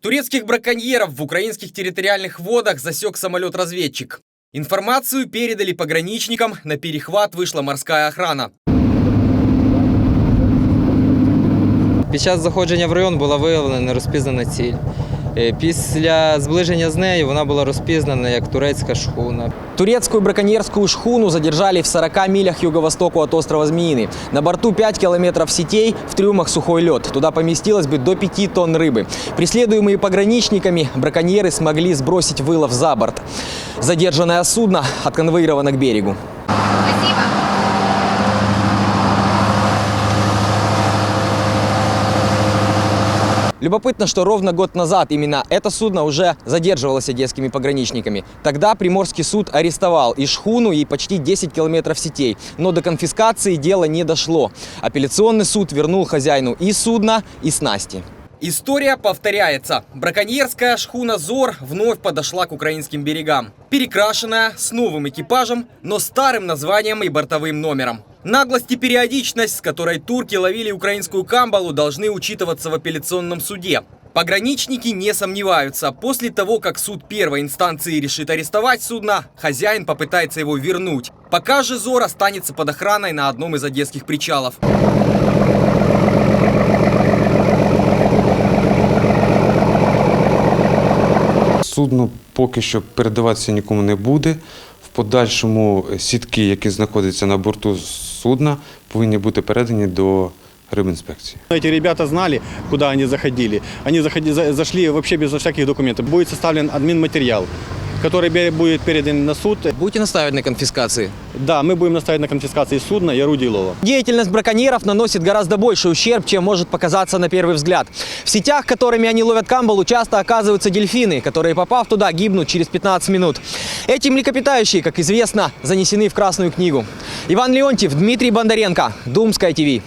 Турецких браконьеров в украинских территориальных водах засек самолет-разведчик. Информацию передали пограничникам, на перехват вышла морская охрана. Під час заходження в район була виявлена нерозпізнана ціль. Після зближення з нею вона була розпізнана як турецька шхуна. Турецкую браконьерскую шхуну задержали в 40 милях юго-востоку от острова Змеиный. На борту 5 километров сетей, в трюмах сухой лед. Туда поместилось бы до 5 тонн рыбы. Преследуемые пограничниками, браконьеры смогли сбросить вылов за борт. Задержанное судно отконвоировано к берегу. Любопытно, что ровно год назад именно это судно уже задерживалось одесскими пограничниками. Тогда Приморский суд арестовал и шхуну, и почти 10 километров сетей. Но до конфискации дело не дошло. Апелляционный суд вернул хозяину и судна, и снасти. История повторяется. Браконьерская шхуна «Зор» вновь подошла к украинским берегам. Перекрашенная, с новым экипажем, но старым названием и бортовым номером. Наглость и периодичность, с которой турки ловили украинскую камбалу, должны учитываться в апелляционном суде. Пограничники не сомневаются. После того, как суд первой инстанции решит арестовать судно, хозяин попытается его вернуть. Пока же «Зор» останется под охраной на одном из одесских причалов. Судно поки що передаватися нікому не буде. В подальшому сітки, які знаходяться на борту судна, повинні бути передані до рибінспекції. Эти ребята знали, куда они заходили. Они заходи, за- зашли вообще без всяких документов. Будет составлен админматериал, который будет передан на суд. Будете настаивать на конфискации? Да, мы будем наставить на конфискации судна и орудий лова. Деятельность браконьеров наносит гораздо больший ущерб, чем может показаться на первый взгляд. В сетях, которыми они ловят камбалу, часто оказываются дельфины, которые, попав туда, гибнут через 15 минут. Эти млекопитающие, как известно, занесены в Красную книгу. Иван Леонтьев, Дмитрий Бондаренко, Думская ТВ.